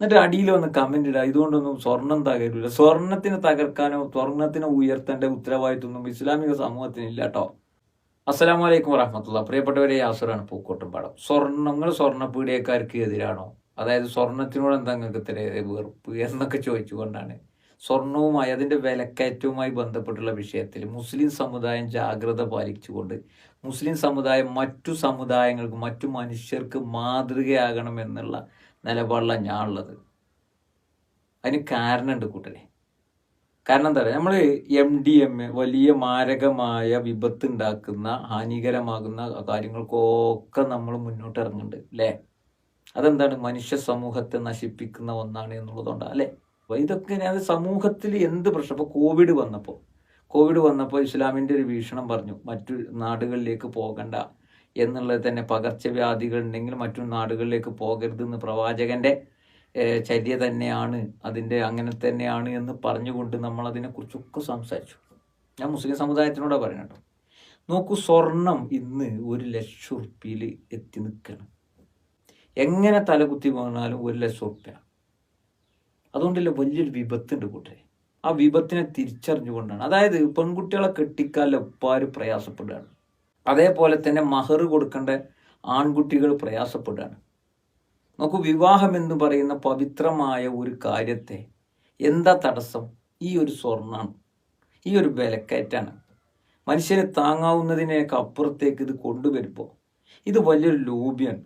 എന്നിട്ട് അടിയിൽ വന്ന് കമന്റ് ഇടുക ഇതുകൊണ്ടൊന്നും സ്വർണം തകരില്ല സ്വർണത്തിന് തകർക്കാനോ സ്വർണത്തിനെ ഉയർത്തേണ്ട ഉത്തരവാദിത്വമൊന്നും ഇസ്ലാമിക സമൂഹത്തിന് ഇല്ല കേട്ടോ അസ്സലാമു വലൈക്കും വറഹമത്തുള്ള പ്രിയപ്പെട്ടവരെ യാസുറാണ് പൂക്കോട്ടും പാടം. സ്വർണങ്ങൾ പീഡിയക്കാർക്ക് എതിരാണോ? അതായത് സ്വർണത്തിനോട് എന്താ നിങ്ങൾക്ക് വെറുപ്പ് എന്നൊക്കെ ചോദിച്ചുകൊണ്ടാണ്. സ്വർണവുമായി അതിന്റെ വിലക്കയറ്റവുമായി ബന്ധപ്പെട്ടുള്ള വിഷയത്തിൽ മുസ്ലിം സമുദായം ജാഗ്രത പാലിച്ചുകൊണ്ട് മുസ്ലിം സമുദായം മറ്റു സമുദായങ്ങൾക്ക് മറ്റു മനുഷ്യർക്ക് മാതൃകയാകണം എന്നുള്ള നിലപാടിലാണ് ഞാൻ ഉള്ളത് അതിന് കാരണമുണ്ട് കൂട്ടരെ. കാരണം എന്താ പറയുക? നമ്മൾ എം ഡി എം എ വലിയ മാരകമായ വിപത്ത് ഉണ്ടാക്കുന്ന ഹാനികരമാകുന്ന കാര്യങ്ങൾക്കൊക്കെ നമ്മൾ മുന്നോട്ട് ഇറങ്ങുന്നുണ്ട് അല്ലേ? അതെന്താണ്? മനുഷ്യ സമൂഹത്തെ നശിപ്പിക്കുന്ന ഒന്നാണ് എന്നുള്ളതുകൊണ്ടാണ് അല്ലേ? അപ്പോൾ ഇതൊക്കെ അത് സമൂഹത്തിൽ എന്ത് പ്രശ്നം? ഇപ്പോൾ കോവിഡ് വന്നപ്പോൾ കോവിഡ് വന്നപ്പോൾ ഇസ്ലാമിന്റെ ഒരു വീക്ഷണം പറഞ്ഞു മറ്റു നാടുകളിലേക്ക് പോകണ്ട. എന്നുള്ളത് തന്നെ പകർച്ചവ്യാധികൾ ഉണ്ടെങ്കിൽ മറ്റു നാടുകളിലേക്ക് പോകരുതെന്ന് പ്രവാചകന്റെ ചര്യ തന്നെയാണ്. അതിന്റെ അങ്ങനെ തന്നെയാണ് എന്ന് പറഞ്ഞുകൊണ്ട് നമ്മൾ അതിനെക്കുറിച്ചൊക്കെ സംസാരിച്ചു. ഞാൻ മുസ്ലിം സമുദായത്തിനോടാണ് പറയുന്നത് കേട്ടോ. നോക്കൂ സ്വർണം ഇന്ന് ഒരു ലക്ഷം ഉറുപ്പിയിൽ എത്തി നിൽക്കണം. എങ്ങനെ തലകുത്തി പോകുന്നാലും ഒരു ലക്ഷം ഉറുപ്പ്യ അതുകൊണ്ടല്ലേ വലിയൊരു വിപത്തുണ്ട് കൂട്ടരെ ആ വിപത്തിനെ തിരിച്ചറിഞ്ഞുകൊണ്ടാണ്. അതായത് പെൺകുട്ടികളെ കെട്ടിക്കാൻ എപ്പാരും പ്രയാസപ്പെടുകയാണ്. അതേപോലെ തന്നെ മഹർ കൊടുക്കേണ്ട ആൺകുട്ടികൾ പ്രയാസപ്പെടുകയാണ്. നോക്കൂ വിവാഹം എന്ന് പറയുന്ന പവിത്രമായ ഒരു കാര്യത്തെ എന്താ തടസ്സം? ഈ ഒരു സ്വർണമാണ് ഈ ഒരു വിലക്കയറ്റാണ്. മനുഷ്യരെ താങ്ങാവുന്നതിനേക്ക് അപ്പുറത്തേക്ക് ഇത് കൊണ്ടുവരുമ്പോൾ ഇത് വലിയൊരു ലോബിയാണ്.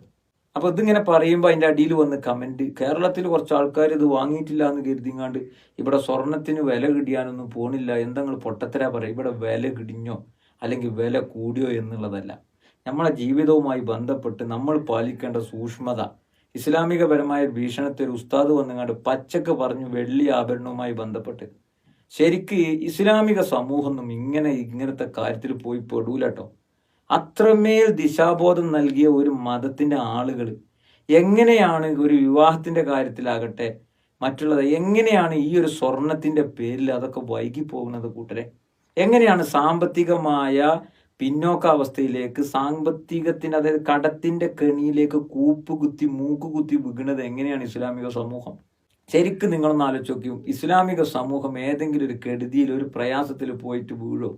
അപ്പൊ ഇതിങ്ങനെ പറയുമ്പോൾ അതിന്റെ അടിയിൽ വന്ന് കമന്റ് കേരളത്തിൽ കുറച്ച് ആൾക്കാർ ഇത് വാങ്ങിയിട്ടില്ല എന്ന് കരുതിങ്ങാണ്ട് ഇവിടെ സ്വർണത്തിന് വില കിടിയാനൊന്നും പോണില്ല. എന്തെങ്കിലും പൊട്ടത്തരാ പറയും ഇവിടെ വില കിടിഞ്ഞോ? അല്ലെങ്കിൽ വില കൂടിയോ എന്നുള്ളതല്ല. നമ്മളെ ജീവിതവുമായി ബന്ധപ്പെട്ട് നമ്മൾ പാലിക്കേണ്ട സൂക്ഷ്മത. ഇസ്ലാമികപരമായ ഭീഷണത്തിൽ ഉസ്താദ് വന്നുകൊണ്ട് പച്ചക്ക് പറഞ്ഞു വെള്ളി ആഭരണവുമായി ബന്ധപ്പെട്ട്. ശരിക്ക് ഇസ്ലാമിക സമൂഹമൊന്നും ഇങ്ങനെ ഇങ്ങനത്തെ കാര്യത്തിൽ പോയി പെടൂലട്ടോ അത്രമേൽ ദിശാബോധം നൽകിയ ഒരു മതത്തിന്റെ ആളുകൾ എങ്ങനെയാണ് ഒരു വിവാഹത്തിന്റെ കാര്യത്തിലാകട്ടെ മറ്റുള്ളത് എങ്ങനെയാണ് ഈ ഒരു സ്വർണത്തിന്റെ പേരിൽ അതൊക്കെ വൈകി പോകുന്നത് കൂട്ടരെ? എങ്ങനെയാണ് സാമ്പത്തികമായ പിന്നോക്കാവസ്ഥയിലേക്ക് സാമ്പത്തികത്തിന് അതായത് കടത്തിന്റെ കെണിയിലേക്ക് കൂപ്പുകുത്തി മൂക്കുകുത്തി മൂക്ക് വീണത് എങ്ങനെയാണ് ഇസ്ലാമിക സമൂഹം? ശരിക്കും നിങ്ങളൊന്ന് ആലോചിച്ച് നോക്കിയും ഇസ്ലാമിക സമൂഹം ഏതെങ്കിലും ഒരു കെടുതിയിൽ ഒരു പ്രയാസത്തിൽ പോയിട്ട് വീഴോ?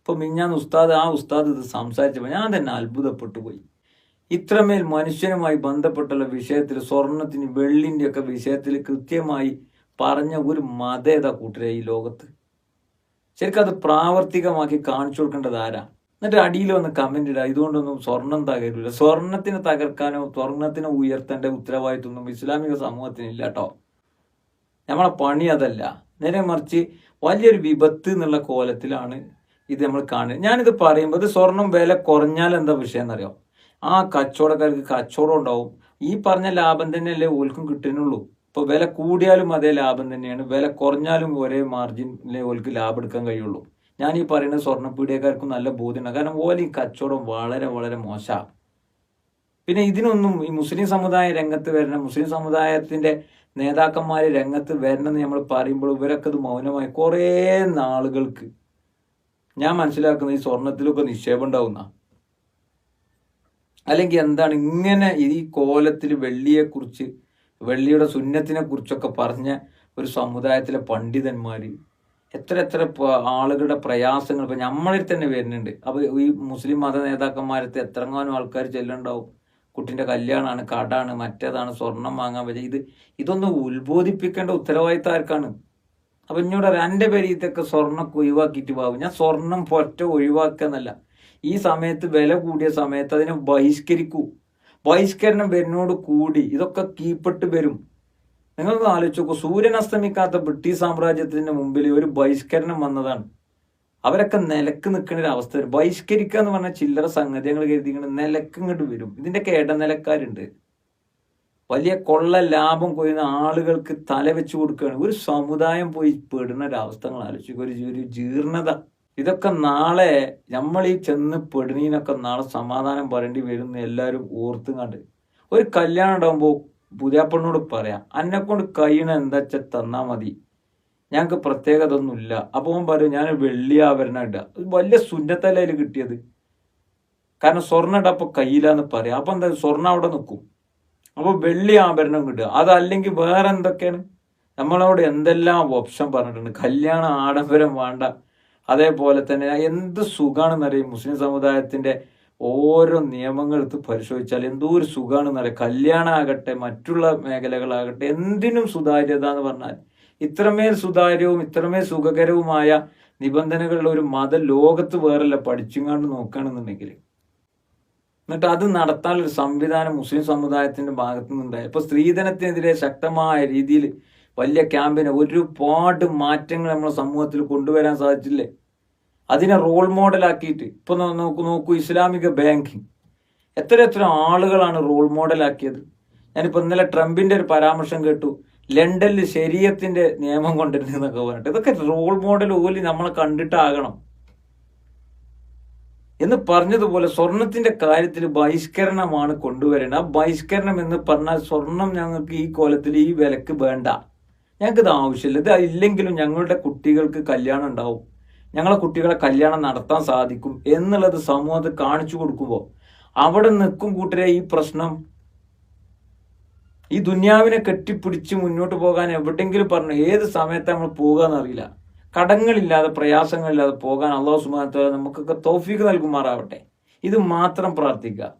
ഇപ്പം ഞാൻ ഉസ്താദ് ആ ഉസ്താദ് ഇത് സംസാരിച്ചപ്പോൾ ഞാൻ തന്നെ അത്ഭുതപ്പെട്ടു പോയി. ഇത്രമേൽ മനുഷ്യനുമായി ബന്ധപ്പെട്ടുള്ള വിഷയത്തിൽ സ്വർണത്തിന് വെള്ളിന്റെ ഒക്കെ വിഷയത്തിൽ കൃത്യമായി പറഞ്ഞ ഒരു മതേത കൂട്ടരെ ഈ ലോകത്ത്? ശരിക്കും അത് പ്രാവർത്തികമാക്കി കാണിച്ചു കൊടുക്കേണ്ടത് ആരാ? എന്നിട്ട് അടിയിൽ വന്ന് കമന്റ് ഇടുക ഇതുകൊണ്ടൊന്നും സ്വർണം തകരില്ല സ്വർണത്തിന് തകർക്കാനോ സ്വർണത്തിനെ ഉയർത്തേണ്ട ഉത്തരവാദിത്വമൊന്നും ഇസ്ലാമിക സമൂഹത്തിന് ഇല്ല കേട്ടോ നമ്മളെ പണി അതല്ല. നേരെ മറിച്ച് വലിയൊരു വിപത്ത് എന്നുള്ള കോലത്തിലാണ് ഇത് നമ്മൾ കാണുന്നത്. ഞാനിത് പറയുമ്പോൾ ഇത് സ്വർണം വില കുറഞ്ഞാൽ എന്താ വിഷയം എന്നറിയാം ആ കച്ചവടക്കാർക്ക് കച്ചവടം ഉണ്ടാവും. ഈ പറഞ്ഞ ലാഭം തന്നെയല്ലേ ഓൽക്കും കിട്ടുന്നുള്ളൂ. ഇപ്പൊ വില കൂടിയാലും അതേ ലാഭം തന്നെയാണ്. വില കുറഞ്ഞാലും ഒരേ മാർജിനിലെ ഓൽക്ക് ലാഭം എടുക്കാൻ കഴിയുള്ളൂ. ഞാൻ ഈ പറയുന്ന സ്വർണപ്പീഡിയക്കാർക്കും നല്ല ബോധ്യമുണ്ട് കാരണം ഓല ഈ കച്ചവടം വളരെ വളരെ മോശമാണ് പിന്നെ ഇതിനൊന്നും ഈ മുസ്ലിം സമുദായ രംഗത്ത് വരണം മുസ്ലിം സമുദായത്തിന്റെ നേതാക്കന്മാര് രംഗത്ത് വരണം എന്ന് നമ്മൾ പറയുമ്പോൾ ഇവരൊക്കെ അത് മൗനമായി കുറേ നാളുകൾക്ക് ഞാൻ മനസ്സിലാക്കുന്നത് ഈ സ്വർണത്തിലൊക്കെ നിക്ഷേപം ഉണ്ടാവുന്ന. അല്ലെങ്കിൽ എന്താണ് ഇങ്ങനെ ഈ കോലത്തിൽ വെള്ളിയെക്കുറിച്ച് വെള്ളിയുടെ സുന്നത്തിനെ കുറിച്ചൊക്കെ പറഞ്ഞ ഒരു സമുദായത്തിലെ പണ്ഡിതന്മാര് എത്ര എത്ര ആളുകളുടെ പ്രയാസങ്ങൾ ഇപ്പൊ നമ്മളിൽ തന്നെ വരുന്നുണ്ട്. അപ്പോൾ ഈ മുസ്ലിം മത നേതാക്കന്മാരത്തെ എത്രങ്ങാനും ആൾക്കാർ ചെല്ലുണ്ടാവും കുട്ടിന്റെ കല്യാണമാണ് കടാണ് മറ്റേതാണ് സ്വർണം വാങ്ങാൻ പറ്റുക ഇത് ഇതൊന്ന് ഉത്ബോധിപ്പിക്കേണ്ട ഉത്തരവാദിത്തം ആർക്കാണ്? അപ്പൊ ഇങ്ങോട്ട് രണ്ടു പേര് ഇതൊക്കെ ഒഴിവാക്കിയിട്ട് പോകും ഞാൻ സ്വർണം പൊറ്റ ഒഴിവാക്കുക എന്നല്ല. ഈ സമയത്ത് വില കൂടിയ സമയത്ത് അതിനെ ബഹിഷ്കരിക്കൂ. ബഹിഷ്കരണം വരുന്നോട് കൂടി ഇതൊക്കെ കീപ്പെട്ട് വരും. നിങ്ങൾക്ക് ആലോചിച്ച് നോക്കൂ. സൂര്യൻ അസ്തമിക്കാത്ത ബ്രിട്ടീഷ് സാമ്രാജ്യത്തിന്റെ മുമ്പിൽ ഒരു ബഹിഷ്കരണം വന്നതാണ്. അവരൊക്കെ നിലയ്ക്ക് നിൽക്കുന്ന ഒരു അവസ്ഥ വരും. ബഹിഷ്കരിക്കുക എന്ന് പറഞ്ഞ ചില്ലറ സംഗതികൾ കരുതിങ്ങനെ നിലയ്ക്ക് ഇങ്ങോട്ട് വരും. ഇതിന്റെയൊക്കെ ഇടനിലക്കാരുണ്ട്. വലിയ കൊള്ള ലാഭം കൊയ്യുന്ന ആളുകൾക്ക് തല വെച്ച് കൊടുക്കുകയാണ്. ഒരു സമുദായം പോയി പെടുന്ന ഒരു അവസ്ഥകൾ ആലോചിക്കുക ഒരു ജീർണത. ഇതൊക്കെ നാളെ നമ്മൾ ഈ ചെന്ന് പെടുന്നതിനൊക്കെ നാളെ സമാധാനം പറയേണ്ടി വരും എന്ന് എല്ലാവരും ഓർത്തും കണ്ട് ഒരു കല്യാണം ഉണ്ടാകുമ്പോൾ പുതിയാപ്പണ്ണോട് പറയാം എന്നെ കൊണ്ട് കഴിയണ എന്താ വെച്ചാൽ തന്നാൽ മതി. ഞങ്ങൾക്ക് പ്രത്യേകത ഒന്നുമില്ല അപ്പൊ അവൻ പറയും ഞാൻ വെള്ളി ആഭരണം ഇടുക വലിയ സുന്നത്തല്ല കിട്ടിയത്. കാരണം സ്വർണ ഇടപ്പോ കയ്യിലാന്ന് പറയാം. അപ്പൊ എന്താ സ്വർണം അവിടെ നിൽക്കും. അപ്പോൾ വെള്ളി ആഭരണം കിട്ടുക അതല്ലെങ്കിൽ വേറെ എന്തൊക്കെയാണ്? നമ്മളവിടെ എന്തെല്ലാം ഓപ്ഷൻ പറഞ്ഞിട്ടുണ്ട്? കല്യാണം ആഡംബരം വേണ്ട. അതേപോലെ തന്നെ എന്ത് സുഖമാണെന്നറിയാം മുസ്ലിം സമുദായത്തിന്റെ ഓരോ നിയമങ്ങൾ എടുത്ത് പരിശോധിച്ചാൽ എന്തോ ഒരു സുഖമാണെന്നറിയാം കല്യാണം ആകട്ടെ മറ്റുള്ള മേഖലകളാകട്ടെ എന്തിനും സുതാര്യത എന്ന് പറഞ്ഞാൽ ഇത്രമേൽ സുതാര്യവും ഇത്രമേൽ സുഖകരവുമായ നിബന്ധനകളുള്ള ഒരു മത ലോകത്ത് വേറല്ല പഠിച്ചുങ്ങാണ്ട് നോക്കുകയാണെന്നുണ്ടെങ്കിൽ. എന്നിട്ട് അത് നടത്താനുള്ള ഒരു സംവിധാനം മുസ്ലിം സമുദായത്തിന്റെ ഭാഗത്തു നിന്നുണ്ടായി ഇപ്പൊ സ്ത്രീധനത്തിനെതിരെ ശക്തമായ രീതിയിൽ വലിയ ക്യാമ്പിന് ഒരുപാട് മാറ്റങ്ങൾ നമ്മുടെ സമൂഹത്തിൽ കൊണ്ടുവരാൻ സാധിച്ചില്ലേ? അതിനെ റോൾ മോഡലാക്കിയിട്ട് ഇപ്പൊ നോക്കൂ നോക്കൂ ഇസ്ലാമിക ബാങ്കിങ് എത്ര എത്ര ആളുകളാണ് റോൾ മോഡലാക്കിയത് ഞാനിപ്പോ ഇന്നലെ ട്രംപിന്റെ ഒരു പരാമർശം കേട്ടു. ലണ്ടനിൽ ശരീരത്തിന്റെ നിയമം കൊണ്ടിരുന്നൊക്കെ പറഞ്ഞിട്ട്. ഇതൊക്കെ റോൾ മോഡൽ ഓലി നമ്മളെ കണ്ടിട്ടാകണം. എന്ന് പറഞ്ഞതുപോലെ സ്വർണത്തിന്റെ കാര്യത്തിൽ ബഹിഷ്കരണമാണ് കൊണ്ടുവരേണ്ടത് ആ ബഹിഷ്കരണം എന്ന് പറഞ്ഞാൽ സ്വർണം ഞങ്ങൾക്ക് ഈ കോലത്തിൽ ഈ വിലക്ക് വേണ്ട. ഞങ്ങൾക്ക് ഇത് ആവശ്യമില്ല. ഇത് ഇല്ലെങ്കിലും ഞങ്ങളുടെ കുട്ടികൾക്ക് കല്യാണം ഉണ്ടാവും. ഞങ്ങളെ കുട്ടികളെ കല്യാണം നടത്താൻ സാധിക്കും എന്നുള്ളത് സമൂഹത്തിൽ കാണിച്ചു കൊടുക്കുമ്പോൾ അവിടെ നിൽക്കും കൂട്ടരെ ഈ പ്രശ്നം. ഈ ദുന്യാവിനെ കെട്ടിപ്പിടിച്ച് മുന്നോട്ട് പോകാൻ എവിടെങ്കിലും പറഞ്ഞു ഏത് സമയത്ത് നമ്മൾ പോകാന്നറിയില്ല കടങ്ങളില്ലാതെ പ്രയാസങ്ങളില്ലാതെ പോകാൻ അള്ളാഹു സുബാന നമുക്കൊക്കെ തോഫീക്ക് നൽകുമാറാവട്ടെ. ഇത് മാത്രം പ്രാർത്ഥിക്കുക.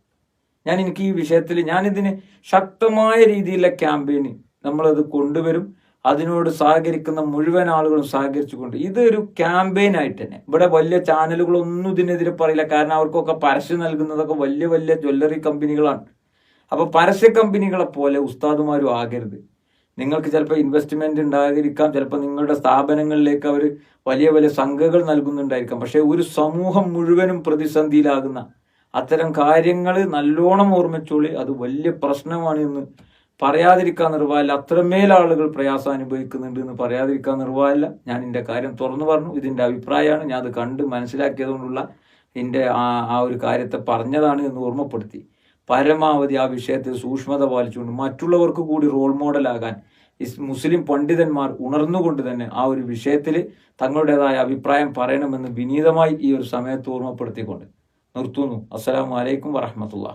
ഞാൻ എനിക്ക് ഈ വിഷയത്തിൽ ഞാനിതിന് ശക്തമായ രീതിയിലുള്ള ക്യാമ്പയിന് നമ്മളത് കൊണ്ടുവരും. അതിനോട് സഹകരിക്കുന്ന മുഴുവൻ ആളുകളും സഹകരിച്ചുകൊണ്ട് ഇതൊരു ക്യാമ്പയിൻ ആയിട്ട് തന്നെ. ഇവിടെ വലിയ ചാനലുകളൊന്നും ഇതിനെതിരെ പറയില്ല. കാരണം അവർക്കൊക്കെ പരസ്യം നൽകുന്നതൊക്കെ വലിയ വലിയ ജ്വല്ലറി കമ്പനികളാണ്. അപ്പൊ പരസ്യ കമ്പനികളെ പോലെ ഉസ്താദുമാരും ആകരുത്. നിങ്ങൾക്ക് ചിലപ്പോൾ ഇൻവെസ്റ്റ്മെന്റ് ഉണ്ടായിരിക്കാം. ചിലപ്പോൾ നിങ്ങളുടെ സ്ഥാപനങ്ങളിലേക്ക് അവർ വലിയ വലിയ സംഘകൾ നൽകുന്നുണ്ടായിരിക്കാം. പക്ഷേ ഒരു സമൂഹം മുഴുവനും പ്രതിസന്ധിയിലാകുന്ന അത്തരം കാര്യങ്ങൾ നല്ലോണം ഓർമ്മിച്ചോളി. അത് വലിയ പ്രശ്നമാണ് എന്ന് പറയാതിരിക്കാൻ നിർവാഹില്ല അത്രമേൽ ആളുകൾ പ്രയാസം അനുഭവിക്കുന്നുണ്ട് എന്ന് പറയാതിരിക്കാൻ നിർവാഹില്ല ഞാൻ എന്റെ കാര്യം തുറന്നു പറഞ്ഞു. ഇതിന്റെ അഭിപ്രായമാണ്. ഞാൻ അത് കണ്ട് മനസ്സിലാക്കിയതുകൊണ്ടുള്ള എന്റെ ആ ആ ഒരു കാര്യത്തെ പറഞ്ഞതാണ് എന്ന് ഓർമ്മപ്പെടുത്തി. പരമാവധി ആ വിഷയത്തിൽ സൂക്ഷ്മത പാലിച്ചുകൊണ്ട് മറ്റുള്ളവർക്ക് കൂടി റോൾ മോഡലാകാൻ മുസ്ലിം പണ്ഡിതന്മാർ ഉണർന്നുകൊണ്ട് തന്നെ ആ ഒരു വിഷയത്തിൽ തങ്ങളുടേതായ അഭിപ്രായം പറയണമെന്ന് വിനീതമായി ഈ ഒരു സമയത്ത് ഓർമ്മപ്പെടുത്തിക്കൊണ്ട് നിർത്തുന്നു. അസ്സലാമു അലൈക്കും വറഹമത്തുള്ള